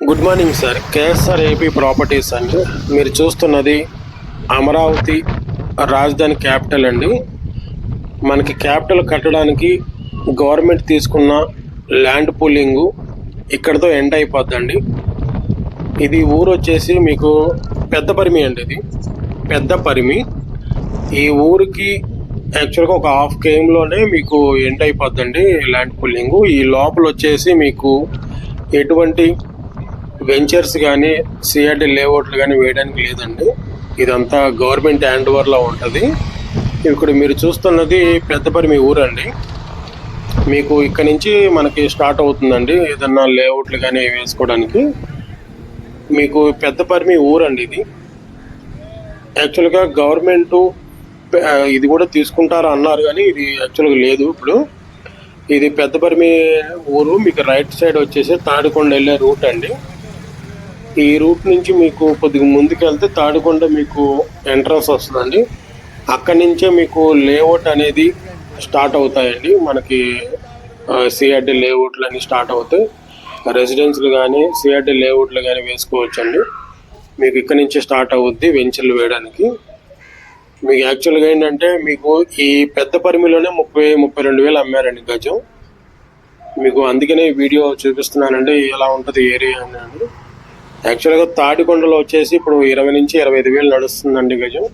Good morning sir KSR AP properties అండి. మీరు చూస్తున్నది అమరావతి రాజధాని క్యాపిటల్ అండి. మనకి క్యాపిటల్ కట్టడానికి గవర్నమెంట్ తీసుకున్న ల్యాండ్ పూలింగు ఇక్కడతో ఎండ్ అయిపోద్దండి. ఇది ఊరు వచ్చేసి మీకు పెద్ద పరిమి అండి ఇది. పెద్ద పరిమి. ఈ ఊరికి యాక్చువల్గా ఒక హాఫ్ కేమ్లోనే మీకు ఎండ్ అయిపోద్దండి ల్యాండ్ పూలింగు. ఈ లోపల వచ్చేసి మీకు ఎటువంటి వెంచర్స్ కానీ సిఆర్డి లేఅవుట్లు కానీ వేయడానికి లేదండి. ఇదంతా గవర్నమెంట్ హ్యాండ్ ఓవర్లో ఉంటుంది. ఇక్కడ మీరు చూస్తున్నది పెద్దపరిమి ఊరండి. మీకు ఇక్కడ నుంచి మనకి స్టార్ట్ అవుతుందండి ఏదన్నా లేఅవుట్లు కానీ వేసుకోవడానికి. మీకు పెద్దపరిమి ఊరండి ఇది. యాక్చువల్గా గవర్నమెంట్ ఇది కూడా తీసుకుంటారా అన్నారు కానీ ఇది యాక్చువల్గా లేదు ఇప్పుడు. ఇది పెద్దపరిమి ఊరు మీకు రైట్ సైడ్ వచ్చేసి తాడికొండ వెళ్ళే రూట్ అండి. ఈ రూట్ నుంచి మీకు కొద్దిగా ముందుకెళ్తే తాడికొండ మీకు ఎంట్రన్స్ వస్తుందండి. అక్కడి నుంచే మీకు లేఅవుట్ అనేది స్టార్ట్ అవుతాయండి. మనకి సిఆర్డి లేఅవుట్లు అన్ని స్టార్ట్ అవుతాయి. రెసిడెన్స్లు కానీ సిఆర్డి లేఅవుట్లు కానీ వేసుకోవచ్చండి. మీకు ఇక్కడ నుంచి స్టార్ట్ అవుద్ది వెంచర్లు వేయడానికి. మీకు యాక్చువల్గా ఏంటంటే మీకు ఈ పెద్ద పరిమిలోనే ముప్పై ముప్పై రెండు వేలు అమ్మారండి గజం. మీకు అందుకనే ఈ వీడియో చూపిస్తున్నానండి. ఎలా ఉంటుంది ఏరియా అని యాక్చువల్గా తాడికొండలో వచ్చేసి ఇప్పుడు ఇరవై నుంచి ఇరవై ఐదు వేలు నడుస్తుందండి గజం.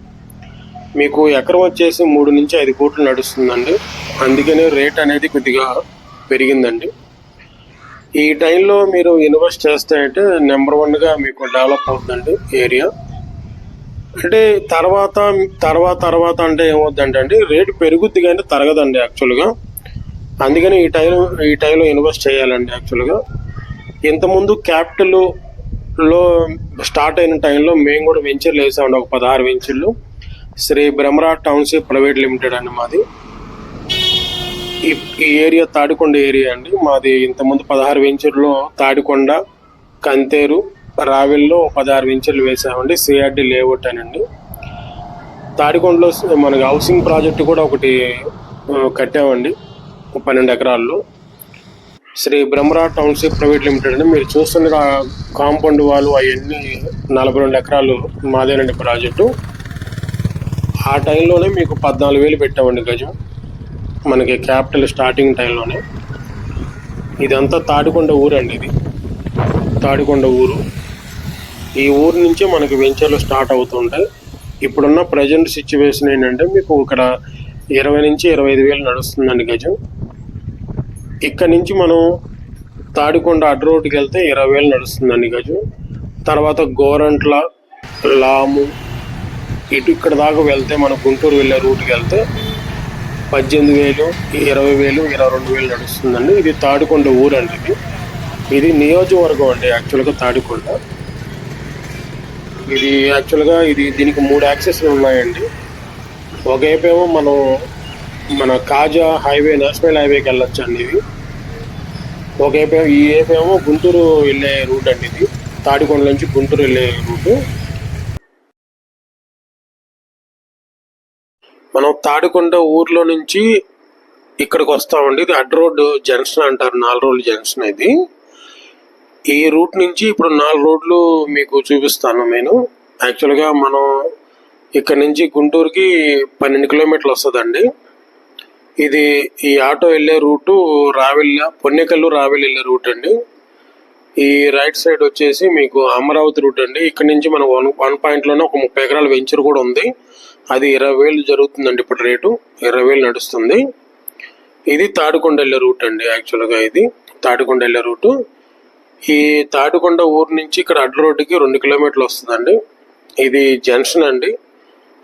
మీకు ఎకరం వచ్చేసి మూడు నుంచి ఐదు కోట్లు నడుస్తుందండి. అందుకనే రేట్ అనేది కొద్దిగా పెరిగిందండి. ఈ టైంలో మీరు ఇన్వెస్ట్ చేస్తే అంటే నెంబర్ వన్గా మీకు డెవలప్ అవుతుందండి ఏరియా. అంటే తర్వాత తర్వాత తర్వాత అంటే ఏమవుతుందంటే అండి రేటు పెరుగుద్ది కానీ తరగదండి యాక్చువల్గా అందుకని ఈ టైం ఈ టైంలో ఇన్వెస్ట్ చేయాలండి యాక్చువల్గా ఇంతకుముందు క్యాపిటల్ లో స్టార్ట్ అయిన టైంలో మేము కూడా వెంచర్లు వేసామండి ఒక పదహారు వెంచర్లు. Sri Brahmara township private limited అండి మాది. ఈ ఈ ఏరియా తాడికొండ ఏరియా అండి. మాది ఇంతకుముందు పదహారు వెంచర్లో తాడికొండ కంతేరు రావెల్లో పదహారు వెంచర్లు వేసామండి. సిఆర్డి లేఅవుట్ అనండి. తాడికొండలో మనకి హౌసింగ్ ప్రాజెక్టు కూడా ఒకటి కట్టామండి. పన్నెండు ఎకరాల్లో. Sri Brahmara township private limited అండి మీరు చూస్తున్న కాంపౌండ్ వాళ్ళు అవన్నీ నలభై రెండు ఎకరాలు మాదేనండి ప్రాజెక్టు. ఆ టైంలోనే మీకు పద్నాలుగు వేలు పెట్టామండి గజం. మనకి క్యాపిటల్ స్టార్టింగ్ టైంలోనే. ఇదంతా తాడికొండ ఊరు అండి ఇది. తాడికొండ ఊరు. ఈ ఊరు నుంచే మనకి వెంచర్లు స్టార్ట్ అవుతుంటాయి. ఇప్పుడున్న ప్రజెంట్ సిచ్యువేషన్ ఏంటంటే మీకు ఇక్కడ ఇరవై నుంచి ఇరవై ఐదు వేలు నడుస్తుందండి గజం. ఇక్కడ నుంచి మనం తాడికొండ అడ్డు రోడ్డుకి వెళ్తే ఇరవై వేలు నడుస్తుందండి గజం. తర్వాత గోరంట్ల లాము ఇటు ఇక్కడ దాకా వెళ్తే మనం గుంటూరు వెళ్ళే రూట్కి వెళ్తే పద్దెనిమిది వేలు ఇరవై వేలు ఇరవై రెండు వేలు నడుస్తుందండి. ఇది తాడికొండ ఊరు అండి ఇది. ఇది నియోజకవర్గం అండి యాక్చువల్గా తాడికొండ. ఇది యాక్చువల్గా ఇది దీనికి మూడు యాక్సెస్లు ఉన్నాయండి. ఒకవైపేమో మనం మన కాజా హైవే నేషనల్ హైవేకి వెళ్ళొచ్చు అండి ఇది ఒకవైపు ఈ ఏపేమో గుంటూరు వెళ్ళే రూట్ అండి ఇది. తాడికొండ నుంచి గుంటూరు వెళ్ళే రూటు. మనం తాడికొండ ఊర్లో నుంచి ఇక్కడికి వస్తామండి. ఇది అడ్ రోడ్ జంక్షన్ అంటారు నాలుగు రోడ్లు జంక్షన్ ఇది. ఈ రూట్ నుంచి ఇప్పుడు నాలుగు రోడ్లు మీకు చూపిస్తాను నేను. యాక్చువల్గా మనం ఇక్కడ నుంచి గుంటూరుకి పన్నెండు కిలోమీటర్లు వస్తుందండి. ఇది ఈ ఆటో వెళ్ళే రూటు రావెల్ల పొన్నెకల్లు రావెల్ వెళ్ళే రూట్ అండి. ఈ రైట్ సైడ్ వచ్చేసి మీకు అమరావతి రూట్ అండి. ఇక్కడ నుంచి మనం వన్ వన్ పాయింట్లోనే ఒక ముప్పై ఎకరాల వెంచర్ కూడా ఉంది. అది ఇరవై వేలు జరుగుతుందండి ఇప్పుడు రేటు. ఇరవై వేలు నడుస్తుంది. ఇది తాడికొండ వెళ్ళే రూట్ అండి యాక్చువల్గా ఇది. తాడికొండ వెళ్ళే రూటు. ఈ తాడికొండ ఊరు నుంచి ఇక్కడ అడ్డ రోడ్డుకి రెండు కిలోమీటర్లు వస్తుందండి. ఇది జంక్షన్ అండి.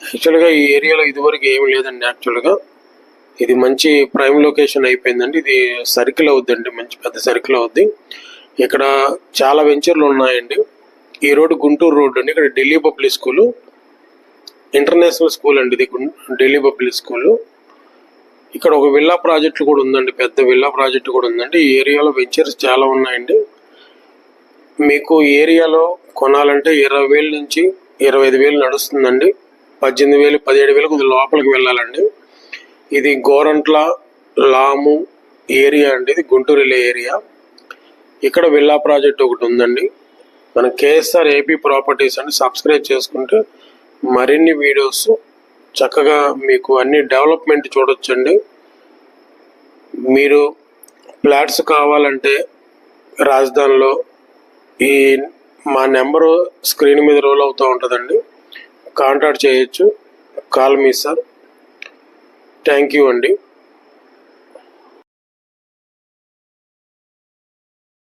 యాక్చువల్గా ఈ ఏరియాలో ఇదివరకు ఏమి లేదండి యాక్చువల్గా ఇది మంచి ప్రైమ్ లొకేషన్ అయిపోయిందండి. ఇది సర్కిల్ అవుద్దండి మంచి పెద్ద సర్కిల్ అవుద్ది. ఇక్కడ చాలా వెంచర్లు ఉన్నాయండి. ఈ రోడ్డు గుంటూరు రోడ్డు అండి. ఇక్కడ Delhi public school international school అండి ఇది ఢిల్లీ పబ్లిక్ స్కూలు. ఇక్కడ ఒక విల్లా ప్రాజెక్టు కూడా ఉందండి పెద్ద విల్లా ప్రాజెక్ట్ కూడా ఉందండి. ఈ ఏరియాలో వెంచర్స్ చాలా ఉన్నాయండి. మీకు ఏరియాలో కొనాలంటే ఇరవై వేల నుంచి ఇరవై ఐదు వేలు నడుస్తుందండి. పద్దెనిమిది వేలు పదిహేడు వేలకు కొద్దిగా లోపలికి వెళ్ళాలండి. ఇది గోరంట్ల లాము ఏరియా అండి ఇది గుంటూరు ఏరియా. ఇక్కడ విల్లా ప్రాజెక్ట్ ఒకటి ఉందండి. మన కేఎస్ఆర్ ఏపీ ప్రాపర్టీస్ అని సబ్స్క్రైబ్ చేసుకుంటే మరిన్ని వీడియోస్ చక్కగా మీకు అన్ని డెవలప్మెంట్ చూడొచ్చండి. మీరు ఫ్లాట్స్ కావాలంటే రాజధానిలో ఈ మా నెంబరు స్క్రీన్ మీద రోల్ అవుతూ ఉంటుందండి. కాంటాక్ట్ చేయొచ్చు. కాల్ మీ సార్. థ్యాంక్ యూ అండి